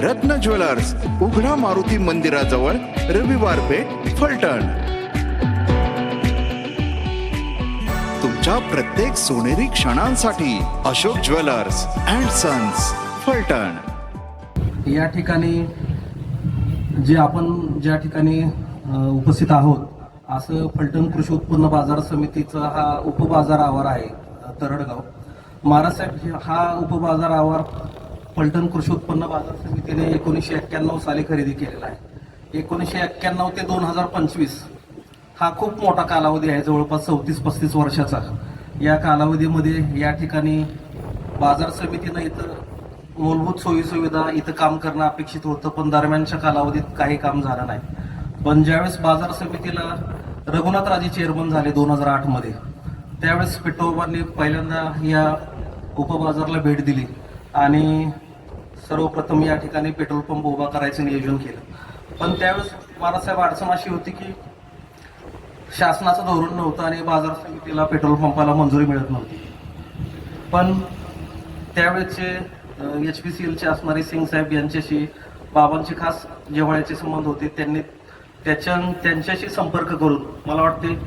रत्न ज्वेलर्स उघडा मारुती मंदिराजवळ रविवार पेठ फलटण. तुमच्या प्रत्येक सोनेरी क्षणांसाठी Ashok jewellers and sons Phaltan. या ठिकाणी जे आपण ज्या ठिकाणी उपस्थित आहोत असं फलटण कृषी उत्पन्न बाजार समितीचा हा उपबाजार आवार आहे तरडगाव. महाराष्ट्र हा उपबाजार आवार फलटण कृषी उत्पन्न बाजार समितीने एकोणीसशे एक्क्याण्णव साली खरेदी केलेला आहे. एकोणीसशे एक्क्याण्णव ते दोन हजार पंचवीस हा खूप मोठा कालावधी आहे जवळपास चौतीस पस्तीस वर्षाचा. या कालावधीमध्ये या ठिकाणी बाजार समितीनं इथं मूलभूत सोयीसुविधा इथं काम करणं अपेक्षित होतं पण दरम्यानच्या कालावधीत काही काम झालं नाही. पण ज्यावेळेस बाजार समितीला रघुनाथ राजे चेअरमन झाले दोन हजार आठमध्ये त्यावेळेस पेट्रोलबांनी पहिल्यांदा या उपबाजारला भेट दिली आणि सर्वप्रथम या ठिकाणी पेट्रोल पंप उभा करायचं नियोजन केलं. पण त्यावेळेस बाळासाहेब अडचण अशी होती की शासनाचं धोरण नव्हतं आणि बाजार समितीला पेट्रोल पंपाला मंजुरी मिळत नव्हती. पण त्यावेळेचे एच पी सी एलचे असणारे सिंग साहेब यांच्याशी बाबांचे खास जिव्हाळ्याचे संबंध होते त्यांनी त्याच्या त्यांच्याशी संपर्क करून मला वाटते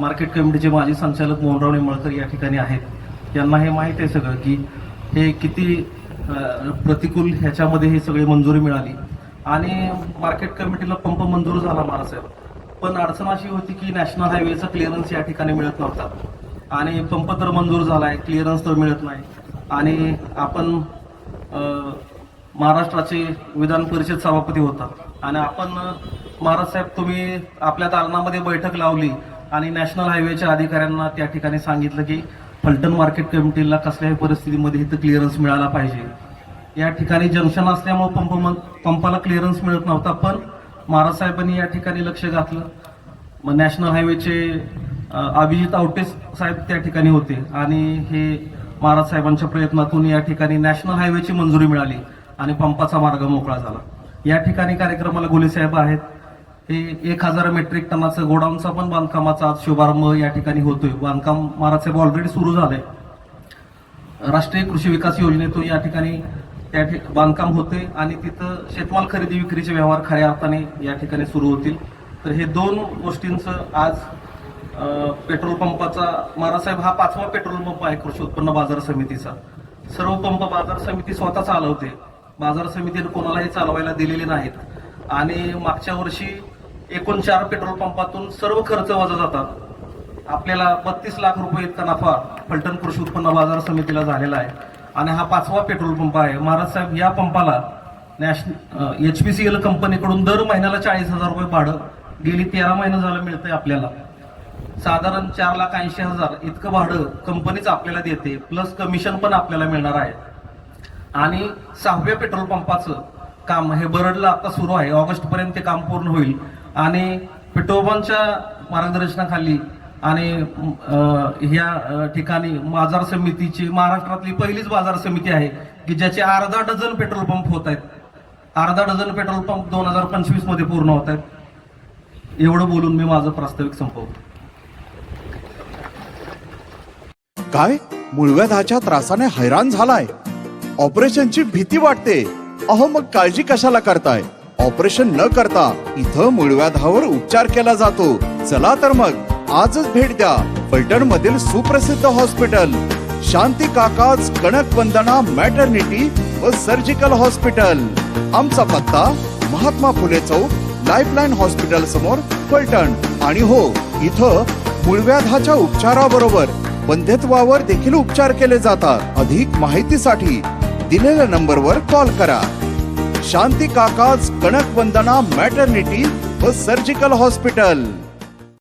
मार्केट कमिटीचे माजी संचालक मोहनराव निंबळकर या ठिकाणी आहेत. यांना हे माहीत आहे सगळं की हे किती प्रतिकूल ह्याच्यामध्ये ही सगळी मंजुरी मिळाली. आणि मार्केट कमिटीला पंप मंजूर झाला महारासाहेब पण अडचण अशी होती की नॅशनल हायवेचा क्लिअरन्स या ठिकाणी मिळत नव्हता. आणि पंप तर मंजूर आहे क्लिअरन्स तर मिळत नाही. आणि आपण महाराष्ट्राचे विधान परिषद सभापती होता. आणि आपण महाराज साहेब तुम्ही आपल्या दालनामध्ये बैठक लावली आणि नॅशनल हायवेच्या अधिकाऱ्यांना त्या ठिकाणी सांगितलं की फलटण मार्केट कमिटीला कसल्याही परिस्थितीमध्ये इथं क्लिअरन्स मिळाला पाहिजे. या ठिकाणी जंक्शन असल्यामुळे पंप मग पंपाला क्लिअरन्स मिळत नव्हता पण महाराज साहेबांनी या ठिकाणी लक्ष घातलं. मग नॅशनल हायवेचे अभिजित आवटे साहेब त्या ठिकाणी होते आणि हे महाराज साहेबांच्या प्रयत्नातून या ठिकाणी नॅशनल हायवेची मंजुरी मिळाली आणि पंपाचा मार्ग मोकळा झाला. या ठिकाणी कार्यक्रमाला गोले साहेब आहेत. हे एक हजार मेट्रिक टनाचं गोडाऊनचा पण बांधकामाचा आज शुभारंभ या ठिकाणी होतोय. बांधकाम महाराज ऑलरेडी सुरू झालंय. राष्ट्रीय कृषी विकास योजनेतून या ठिकाणी त्या ठिक- बांधकाम होते आणि तिथं शेतमाल खरेदी विक्रीचे व्यवहार खऱ्या अर्थाने या ठिकाणी सुरू होतील. तर हे दोन गोष्टींचं आज पेट्रोल पंपाचा मारासाहेब हा पाचवा पेट्रोल पंप आहे कृषी उत्पन्न बाजार समितीचा. सर्व पंप बाजार समिती स्वतः चालवते. बाजार समितीने कोणालाही चालवायला दिलेले नाहीत. आणि मागच्या वर्षी एकूण चार पेट्रोल पंपातून सर्व खर्च वजा जातात. आपल्याला बत्तीस लाख रुपये इतका नफा फलटण कृषी उत्पन्न बाजार समितीला झालेला आहे. आणि हा पाचवा पेट्रोल पंप आहे. महाराज साहेब या पंपाला national H P C L कंपनीकडून दर महिन्याला चाळीस हजार रुपये भाडं गेली तेरा महिने झालं मिळतंय आपल्याला. साधारण चार लाख ऐंशी हजार इतकं भाडं कंपनीच आपल्याला देते प्लस कमिशन पण आपल्याला मिळणार आहे. आणि सहाव्या पेट्रोल पंपाचं काम हे बरडला आता सुरू आहे. ऑगस्ट पर्यंत ते काम पूर्ण होईल. आणि पेट्रोलपंपच्या मार्गदर्शनाखाली आणि ह्या ठिकाणी बाजार समितीची महाराष्ट्रातली पहिलीच बाजार समिती आहे की ज्याचे अर्धा डझन पेट्रोल पंप होत आहेत. अर्धा डझन पेट्रोल पंप दोन हजार पंचवीसमध्ये पूर्ण होत आहेत. एवढं बोलून मी माझं प्रास्ताविक संपवतो. काय? मुळव्याधाच्या त्रासाने हैराण झालाय. ऑपरेशनची भीती वाटते. अहो मग काळजी कशाला करताय? ऑपरेशन न करता इथं मुळव्याधावर उपचार केला जातो. चला तर मग आजच भेट द्या. फलटण मधील सुप्रसिद्ध हॉस्पिटल. शांती काकाज कणक वंदना मॅटर्निटी व सर्जिकल हॉस्पिटल. आमचा पत्ता महात्मा फुले चौक लाईफलाईन हॉस्पिटल समोर फलटण. आणि हो इथं मुळव्याधाच्या उपचाराबरोबर बंध्यत्वावर देखील उपचार केले जातात. अधिक माहितीसाठी दिलेल्या नंबरवर कॉल करा. शांती काकाज कणक वंदना मॅटर्निटी व सर्जिकल हॉस्पिटल